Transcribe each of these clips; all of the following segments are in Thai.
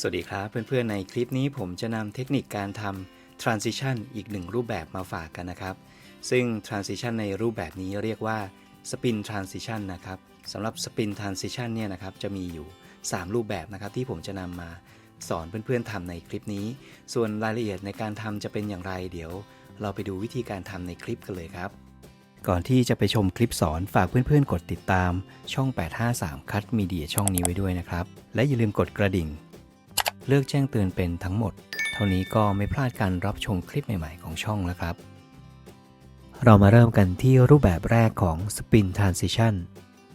สวัสดีครับเพื่อนๆในคลิปนี้ผมจะนำเทคนิคการทำ transition อีกหนึ่งรูปแบบมาฝากกันนะครับ ซึ่ง transition ในรูปแบบนี้เรียกว่า spin transition นะครับสำหรับ spin transition เนี่ยนะครับจะมีอยู่ 3 รูปแบบนะครับที่ผมจะนำมาสอนเพื่อนๆทำในคลิปนี้ ส่วนรายละเอียดในการทำจะเป็นอย่างไร เดี๋ยว เราไปดูวิธีการทำในคลิปกันเลยครับ ก่อนที่จะไปชมคลิปสอนฝากเพื่อนๆ กดติดตามช่อง 853คัดมีเดียช่องนี้ไว้ด้วยนะครับ และอย่าลืมกดกระดิ่ง เลือกแจ้งเตือนเป็นทั้งหมด เท่านี้ก็ไม่พลาดการรับชมคลิปใหม่ๆของช่องแล้วครับ เรามาเริ่มกันที่รูปแบบแรกของ Spin Transition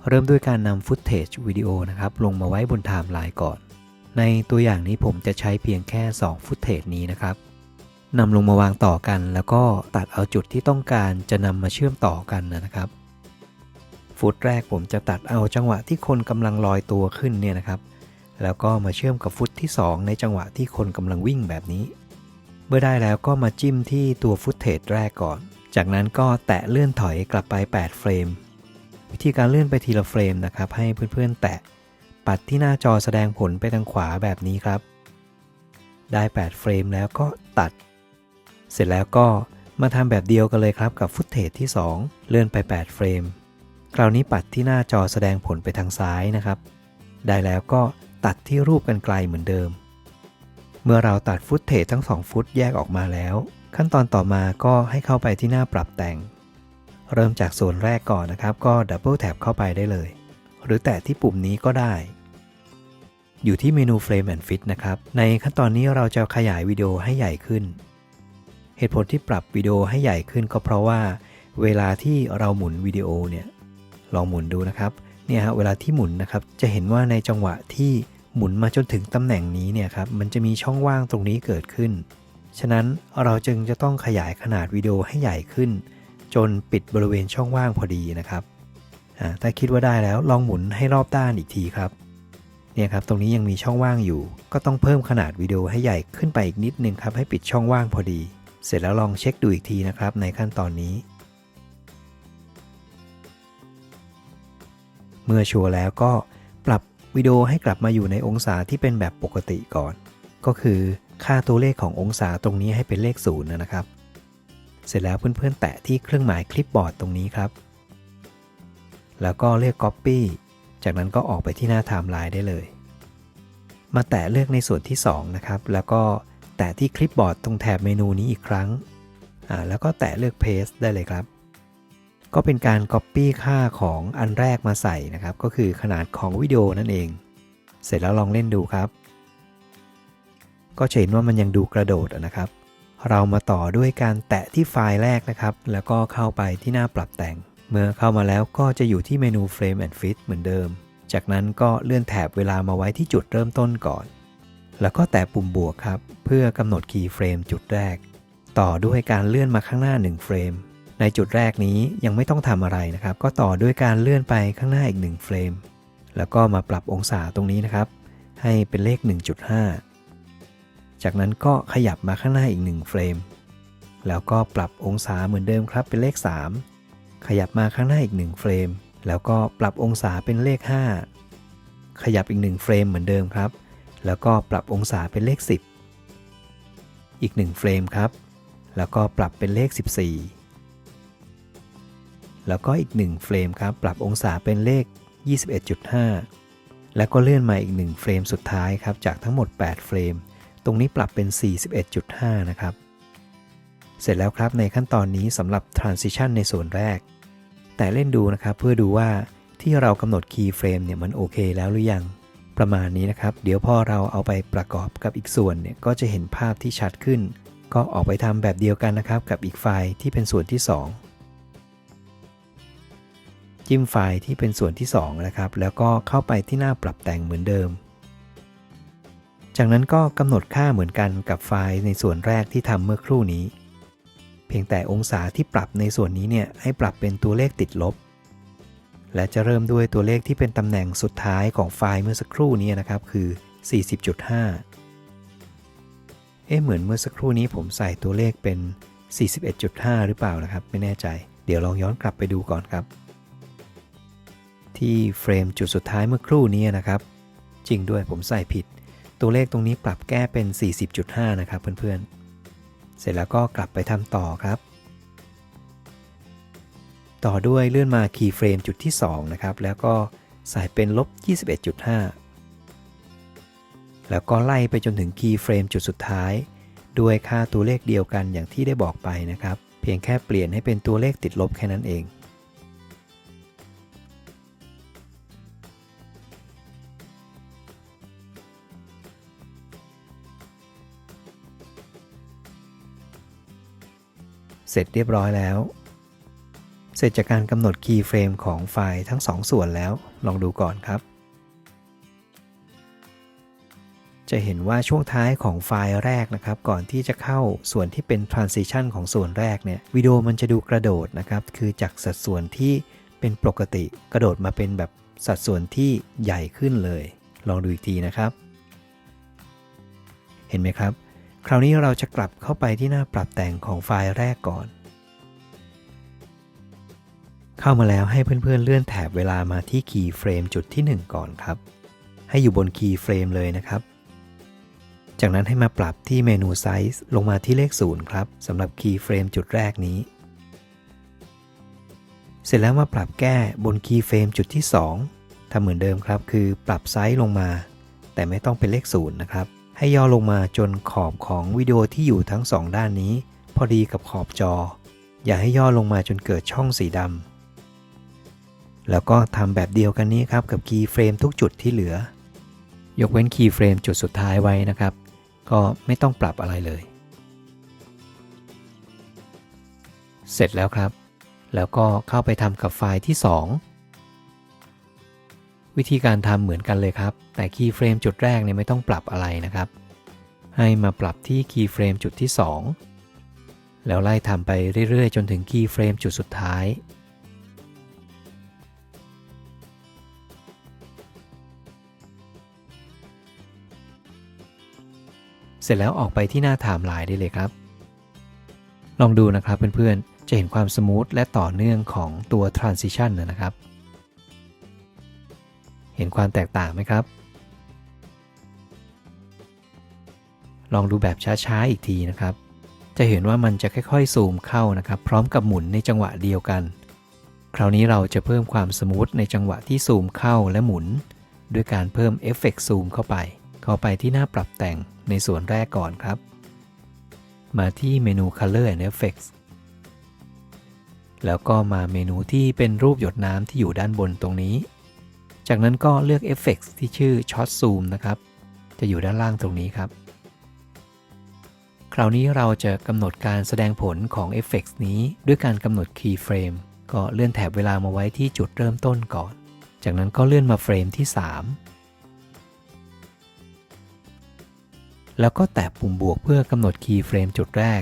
เริ่มด้วยการนำฟุตเทจวิดีโอนะครับลงมาไว้บนไทม์ไลน์ก่อน ในตัวอย่างนี้ผมจะใช้เพียงแค่2ฟุตเทจนี้นะครับนำลงมาวางต่อกัน แล้วก็ตัดเอาจุดที่ต้องการจะนำมาเชื่อมต่อกันนะครับฟุตแรกผมจะตัดเอาจังหวะที่คนกำลังลอยตัวขึ้นเนี่ยนะครับ แล้วก็มาเชื่อมกับฟุตที่ 2 ในจังหวะที่คนกำลังวิ่งแบบนี้ เมื่อได้แล้วก็มาจิ้มที่ตัวฟุตเทจแรกก่อน จากนั้นก็แตะเลื่อนถอยกลับไป 8 เฟรม วิธีการเลื่อนไปทีละเฟรมนะครับ ให้เพื่อนๆ แตะ ปัดที่หน้าจอแสดงผลไปทางขวาแบบนี้ครับ ได้ 8 เฟรมแล้วก็ตัด เสร็จแล้วก็มาทำแบบเดียวกันเลยครับกับฟุตเทจที่ 2 เลื่อนไป 8 เฟรม คราวนี้ปัดที่หน้าจอแสดงผลไปทางซ้ายนะครับ ได้แล้วก็ ตัดที่รูปกันไกลเหมือนเดิม เมื่อเราตัดฟุตเทจทั้ง 2 ฟุตแยกออกมาแล้ว ขั้นตอนต่อมาก็ให้เข้าไปที่หน้าปรับแต่ง เริ่มจากส่วนแรกก่อนนะครับ ก็ดับเบิลแท็บเข้าไปได้เลย หรือแตะที่ปุ่มนี้ก็ได้ อยู่ที่เมนู Frame and Fit นะครับ ในขั้นตอนนี้เราจะขยายวิดีโอให้ใหญ่ขึ้น เหตุผลที่ปรับวิดีโอให้ใหญ่ขึ้นก็เพราะว่า เวลาที่เราหมุนวิดีโอเนี่ย ลองหมุนดูนะครับ เนี่ยฮะเวลาที่หมุนนะครับจะเห็นว่าในจังหวะที่หมุนมาจนถึงตำแหน่งนี้เนี่ยครับมันจะมีช่องว่างตรงนี้เกิดขึ้น ฉะนั้นเราจึงจะต้องขยายขนาดวิดีโอให้ใหญ่ขึ้น จนปิดบริเวณช่องว่างพอดีนะครับอ่าถ้าคิดว่าได้แล้วลองหมุนให้รอบด้านอีกทีครับเนี่ยครับตรงนี้ยังมีช่องว่างอยู่ ก็ต้องเพิ่มขนาดวิดีโอให้ใหญ่ขึ้นไปอีกนิดนึงครับให้ปิดช่องว่างพอดี เสร็จแล้วลองเช็คดูอีกทีนะครับในขั้นตอนนี้ เมื่อชัวร์แล้วก็ปรับวิดีโอให้กลับมาอยู่ในองศาที่เป็นแบบปกติก่อน ก็คือค่าตัวเลขขององศาตรงนี้ให้เป็นเลขศูนย์นะครับ เสร็จแล้วเพื่อนๆ แตะที่เครื่องหมายคลิปบอร์ดตรงนี้ครับ แล้วก็เลือก Copy จากนั้นก็ออกไปที่หน้าไทม์ไลน์ได้เลย มาแตะเลือกในส่วนที่ 2 นะครับ แล้วก็แตะที่คลิปบอร์ดตรงแถบเมนูนี้อีกครั้งอ่าแล้วก็แตะเลือก Paste ได้เลยครับ ก็เป็นการ Copy ค่าของอันแรกมาใส่นะครับ ก็คือขนาดของวิดีโอนั่นเอง เสร็จแล้วลองเล่นดูครับ ก็จะเห็นว่ามันยังดูกระโดดนะครับ เรามาต่อด้วยการแตะที่ไฟล์แรกนะครับ แล้วก็เข้าไปที่หน้าปรับแต่ง เมื่อเข้ามาแล้วก็จะอยู่ที่เมนู Frame and Fit เหมือนเดิม จากนั้นก็เลื่อนแถบเวลามาไว้ที่จุดเริ่มต้นก่อน แล้วก็แตะปุ่มบวกครับ เพื่อกำหนดคีย์เฟรมจุดแรก ต่อด้วยการเลื่อนมาข้างหน้า1เฟรม ในจุดแรกนี้ยังไม่ต้องทำอะไรนะครับ ก็ต่อด้วยการเลื่อนไปข้างหน้าอีก1เฟรม แล้วก็มาปรับองศาตรงนี้นะครับ ให้เป็นเลข 1.5 จากนั้นก็ขยับมาข้างหน้าอีก1เฟรม แล้วก็ปรับองศาเหมือนเดิมครับเป็นเลข 3 ขยับมาข้างหน้าอีก1เฟรม แล้วก็ปรับองศาเป็นเลข 5 ขยับอีก1เฟรมเหมือนเดิมครับ แล้วก็ปรับองศาเป็นเลข 10 อีก1เฟรมครับ แล้วก็ปรับเป็นเลข 14 แล้วก็อีก 1 เฟรมครับ ปรับองศาเป็นเลข 21.5 แล้วก็เลื่อนมาอีก 1 เฟรมสุดท้ายครับ จากทั้งหมด 8 เฟรม ตรงนี้ปรับเป็น 41.5 นะครับ เสร็จแล้วครับในขั้นตอนนี้สำหรับ transition ในส่วนแรก แต่เล่นดูนะครับเพื่อดูว่าที่เรากำหนด key frame เนี่ยมันโอเคแล้วหรือยัง ประมาณนี้นะครับ เดี๋ยวพอเราเอาไปประกอบกับอีกส่วนเนี่ยก็จะเห็นภาพที่ชัดขึ้น ก็ออกไปทำแบบเดียวกันนะครับกับอีกไฟล์ที่เป็นส่วนที่ 2 จิ้มไฟล์ที่เป็นส่วนที่ 2 นะครับ แล้วก็เข้าไปที่หน้าปรับแต่งเหมือนเดิม จากนั้นก็กำหนดค่าเหมือนกันกับไฟล์ในส่วนแรกที่ทำเมื่อครู่นี้ เพียงแต่องศาที่ปรับในส่วนนี้เนี่ยให้ปรับเป็นตัวเลขติดลบ และจะเริ่มด้วยตัวเลขที่เป็นตำแหน่งสุดท้ายของไฟล์เมื่อสักครู่นี้นะครับคือ 40.5 เอ๊ะเหมือนเมื่อสักครู่นี้ผมใส่ตัวเลขเป็น41.5 หรือเปล่านะครับ ไม่แน่ใจ เดี๋ยวลองย้อนกลับไปดูก่อนครับ ที่เฟรมจุดสุดท้ายเมื่อครู่นี้นะครับ จริงด้วยผมใส่ผิด ตัวเลขตรงนี้ปรับแก้เป็น 40.5 นะครับเพื่อนๆ เสร็จแล้วก็กลับไปทำต่อครับ ต่อด้วยเลื่อนมา keyframe จุดที่ 2 นะครับ แล้วก็ใส่เป็นลบ 21.5 แล้วก็ไล่ไปจนถึง keyframe จุดสุดท้ายด้วยค่าตัวเลขเดียวกันอย่างที่ได้บอกไปนะครับ เพียงแค่เปลี่ยนให้เป็นตัวเลขติดลบแค่นั้นเอง เสร็จเรียบร้อยแล้ว เสร็จจากการกำหนด keyframe ของไฟล์ทั้ง2ส่วนแล้ว ลองดูก่อนครับ จะเห็นว่าช่วงท้ายของไฟล์แรกนะครับ ก่อนที่จะเข้าส่วนที่เป็น transition ของส่วนแรกเนี่ยวิดีโอมันจะดูกระโดดนะครับ คือจากสัดส่วนที่เป็นปกติกระโดดมาเป็นแบบสัดส่วนที่ใหญ่ขึ้นเลย ลองดูอีกทีนะครับ เห็นไหมครับ คราวนี้เราจะกลับเข้าไปที่หน้าปรับแต่งของไฟล์แรกก่อน เข้ามาแล้วให้เพื่อนๆเลื่อนแถบเวลามาที่ keyframe จุดที่ 1 ก่อนครับ ให้อยู่บน keyframe เลยนะครับ จากนั้นให้มาปรับที่เมนู Size ลงมาที่เลข 0 ครับสำหรับ keyframe จุดแรกนี้ เสร็จแล้วมาปรับแก้บน keyframe จุดที่ 2ทำเหมือนเดิมครับ คือปรับไซส์ลงมา แต่ไม่ต้องเป็นเลข 0 นะครับ ให้ย่อลงมาจนขอบของวิดีโอที่อยู่ทั้ง2ด้านนี้ พอดีกับขอบจอ อย่าให้ย่อลงมาจนเกิดช่องสีดำแล้วก็ทำแบบเดียวกันนี้ครับกับ keyframe ทุกจุดที่เหลือ ยกเว้น keyframe จุดสุดท้ายไว้นะครับ ก็ไม่ต้องปรับอะไรเลย เสร็จแล้วครับ แล้วก็เข้าไปทำกับไฟล์ที่ 2 วิธีการทำเหมือนกันเลยครับ แต่ keyframe จุดแรกเนี่ยไม่ต้องปรับอะไรนะครับ ให้มาปรับที่ keyframe จุดที่ 2 แล้วไล่ทำไปเรื่อยๆ จนถึง keyframe จุดสุดท้าย เสร็จแล้วออกไปที่หน้าไทม์ไลน์ได้เลยครับ ลองดูนะครับเพื่อนๆ จะเห็นความสมูทและต่อเนื่องของตัว transition นะครับ เห็นความแตกต่างไหมครับ ลองดูแบบช้าๆอีกทีนะครับ จะเห็นว่ามันจะค่อยๆซูมเข้านะครับ พร้อมกับหมุนในจังหวะเดียวกัน คราวนี้เราจะเพิ่มความสมูทในจังหวะที่ซูมเข้าและหมุน ด้วยการเพิ่มเอฟเฟกต์ซูมเข้าไป เข้าไปที่หน้าปรับแต่งในส่วนแรกก่อนครับ มาที่เมนู Color and Effects แล้วก็มาเมนูที่เป็นรูปหยดน้ำที่อยู่ด้านบนตรงนี้ จากนั้นก็เลือก Effects ที่ชื่อ Shot Zoom นะครับ จะอยู่ด้านล่างตรงนี้ครับ คราวนี้เราจะกำหนดการแสดงผลของ Effects นี้ด้วยการกำหนด Keyframe ก็เลื่อนแถบเวลามาไว้ที่จุดเริ่มต้นก่อน จากนั้นก็เลื่อนมาเฟรมที่ 3 แล้วก็แตะปุ่มบวกเพื่อกำหนด Keyframe จุดแรก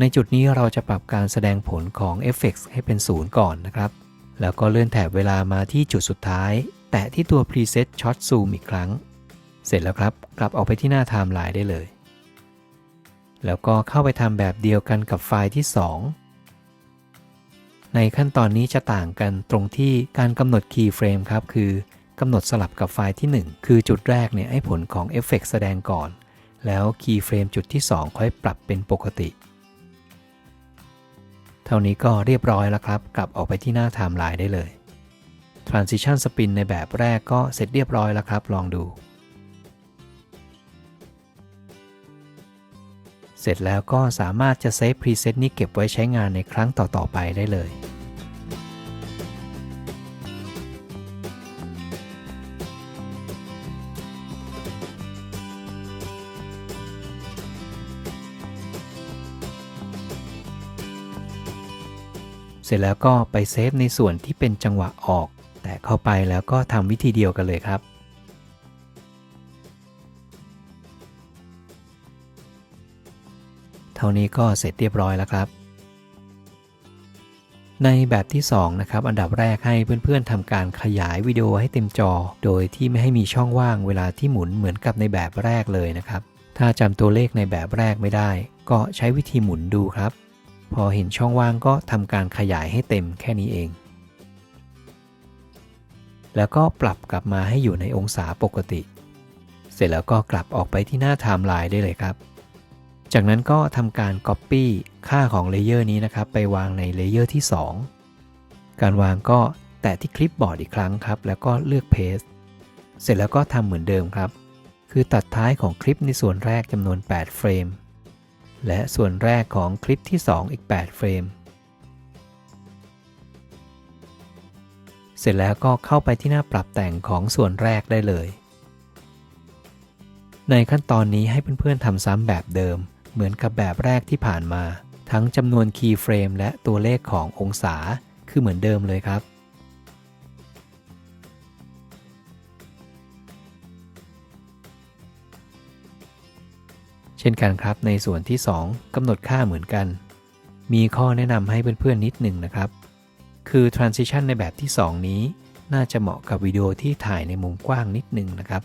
ในจุดนี้เราจะปรับการแสดงผลของ Effects ให้เป็นศูนย์ก่อนนะครับ แล้วก็เลื่อนแถบเวลามาที่จุดสุดท้าย แตะที่ตัว Preset Shot Zoom อีกครั้ง เสร็จแล้วครับ กลับออกไปที่หน้าไทม์ไลน์ได้เลย แล้วก็เข้าไปทำแบบเดียวกันกับไฟล์ที่ 2 ในขั้นตอนนี้จะต่างกันตรงที่การกำหนด Keyframe ครับ คือกำหนดสลับกับไฟล์ที่ 1 คือจุดแรกเนี่ยให้ผลของ Effect แสดงก่อน แล้ว Keyframe จุดที่ 2 ค่อยปรับเป็นปกติ เท่านี้ก็เรียบร้อยแล้วครับ กลับออกไปที่หน้าไทม์ไลน์ได้เลย Transition Spin ในแบบแรกก็เสร็จเรียบร้อยแล้วครับ ลองดู เสร็จแล้วก็สามารถจะเซฟพรีเซตนี้เก็บไว้ใช้งานในครั้งต่อๆไปได้เลย เสร็จแล้วก็ไปเซฟในส่วนที่เป็นจังหวะออก แต่เข้าไปแล้วก็ทำวิธีเดียวกันเลยครับ เท่านี้ก็เสร็จเรียบร้อยแล้วครับ ในแบบที่ 2 นะครับ อันดับแรกให้เพื่อนๆทำการขยายวิดีโอให้เต็มจอ โดยที่ไม่ให้มีช่องว่างเวลาที่หมุนเหมือนกับในแบบแรกเลยนะครับ ถ้าจำตัวเลขในแบบแรกไม่ได้ ก็ใช้วิธีหมุนดูครับ พอเห็นช่องว่างก็ทำการขยายให้เต็มแค่นี้เอง แล้วก็ปรับกลับมาให้อยู่ในองศาปกติ เสร็จแล้วก็กลับออกไปที่หน้าไทม์ไลน์ได้เลยครับ จากนั้นก็ทำการ Copy ค่าของเลเยอร์นี้นะครับ ไปวางในเลเยอร์ที่ 2 การวางก็แตะที่คลิปบอร์ดอีกครั้งครับ แล้วก็เลือก Paste เสร็จแล้วก็ทำเหมือนเดิมครับ คือตัดท้ายของคลิปในส่วนแรกจำนวน 8 เฟรม และส่วนแรกของคลิปที่ 2 อีก 8 เฟรม เสร็จแล้วก็เข้าไปที่หน้าปรับแต่งของส่วนแรกได้เลย ในขั้นตอนนี้ให้เพื่อนๆทำซ้ำแบบเดิม เหมือนกับแบบแรกที่ผ่านมา ทั้งจำนวนคีย์เฟรมและตัวเลขขององศาคือเหมือนเดิมเลยครับ เช่นกันครับในส่วนที่ 2กำหนดค่าเหมือนกัน มีข้อแนะนำให้เพื่อนๆนิดหนึ่งนะครับ คือ transition ในแบบที่ 2 นี้ น่าจะเหมาะกับวิดีโอที่ถ่ายในมุมกว้างนิดหนึ่งนะครับ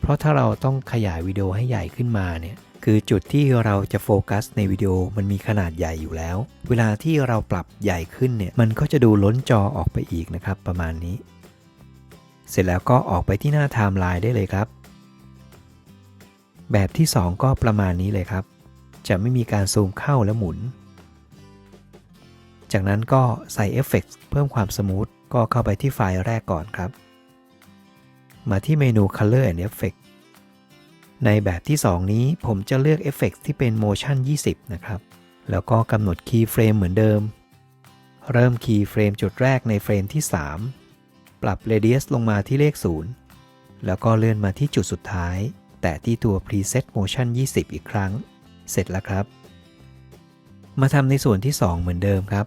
เพราะถ้าเราต้องขยายวิดีโอให้ใหญ่ขึ้นมาเนี่ยคือจุดที่เราจะโฟกัสในวิดีโอมันมีขนาดใหญ่อยู่แล้ว เวลาที่เราปรับใหญ่ขึ้นเนี่ยมันก็จะดูล้นจอออกไปอีกนะครับ ประมาณนี้ เสร็จแล้วก็ออกไปที่หน้าไทม์ไลน์ได้เลยครับ แบบที่ 2 ก็ประมาณนี้เลยครับ จะไม่มีการซูมเข้าและหมุน จากนั้นก็ใส่เอฟเฟกต์เพิ่มความสมูทก็เข้าไปที่ไฟล์แรกก่อนครับ มาที่เมนู Color and Effect ในแบบที่ 2 นี้ผมจะเลือกเอฟเฟกต์ที่เป็น Motion 20 นะครับ แล้วก็กำหนด Keyframe เหมือนเดิม เริ่ม Keyframe จุดแรกในเฟรมที่ 3 ปรับ Radius ลงมาที่เลข 0 แล้วก็เลื่อนมาที่จุดสุดท้าย แตะที่ตัว Preset Motion 20 อีกครั้ง เสร็จแล้วครับ มาทำในส่วนที่ 2 เหมือนเดิมครับ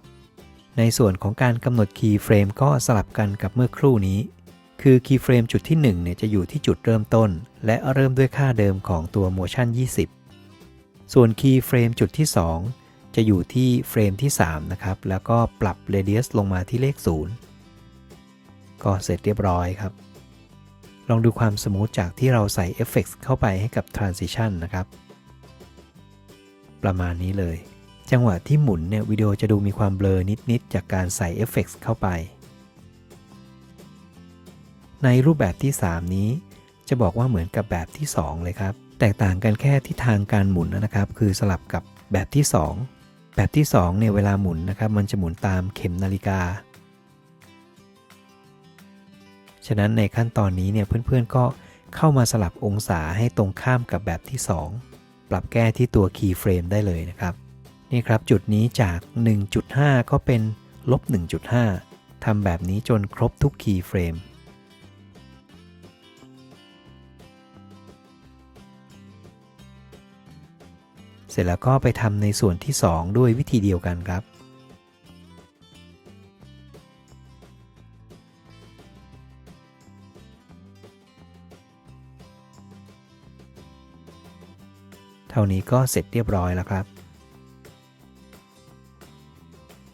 ในส่วนของการกำหนด Keyframe ก็สลับกันกับเมื่อครู่นี้ คือ Keyframe จุดที่1เนี่ยจะอยู่ที่จุดเริ่มต้น และเริ่มด้วยค่าเดิมของตัว Motion 20 ส่วน Keyframe จุดที่ 2 จะอยู่ที่เฟรมที่ 3 นะครับ แล้วก็ปรับ Radius ลงมาที่เลข 0 ก็เสร็จเรียบร้อยครับ ลองดูความสมูทจากที่เราใส่ Effects เข้าไปให้กับ Transition นะครับ ประมาณนี้เลย จังหวะที่หมุนเนี่ยวิดีโอจะดูมีความเบลอนิด ๆ จากการใส่ Effects เข้าไป ในรูปแบบที่ 3 นี้ จะบอกว่าเหมือนกับแบบที่ 2 เลยครับ แตกต่างกันแค่ทิศทางการหมุนนะครับ คือสลับกับแบบที่ 2 แบบที่2เนี่ยเวลาหมุนนะครับมันจะหมุนตามเข็มนาฬิกา ฉะนั้นในขั้นตอนนี้เนี่ยเพื่อนๆก็เข้ามาสลับองศาให้ตรงข้ามกับแบบที่ 2 ปรับแก้ที่ตัว keyframe ได้เลยนะครับ นี่ครับจุดนี้จาก 1.5 ก็เป็นลบ 1.5 ทำแบบนี้จนครบทุก keyframe เสร็จแล้วก็ไปทำในส่วนที่ 2 ด้วยวิธีเดียวกันครับ เท่านี้ก็เสร็จเรียบร้อยแล้วครับ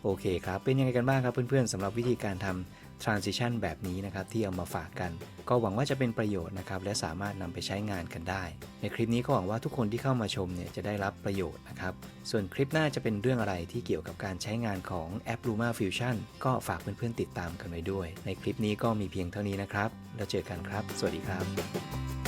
โอเคครับ เป็นยังไงกันบ้างครับเพื่อนๆสำหรับวิธีการทำ transition แบบนี้นะครับที่เอามาฝากกัน ก็หวังว่าจะเป็นประโยชน์นะครับและสามารถนำไปใช้งานกันได้ ในคลิปนี้ก็หวังว่าทุกคนที่เข้ามาชมเนี่ยจะได้รับประโยชน์นะครับ ส่วนคลิปหน้าจะเป็นเรื่องอะไรที่เกี่ยวกับการใช้งานของแอป Luma Fusion ก็ฝากเพื่อนๆติดตามกันไว้ด้วย ในคลิปนี้ก็มีเพียงเท่านี้นะครับ แล้วเจอกันครับ สวัสดีครับ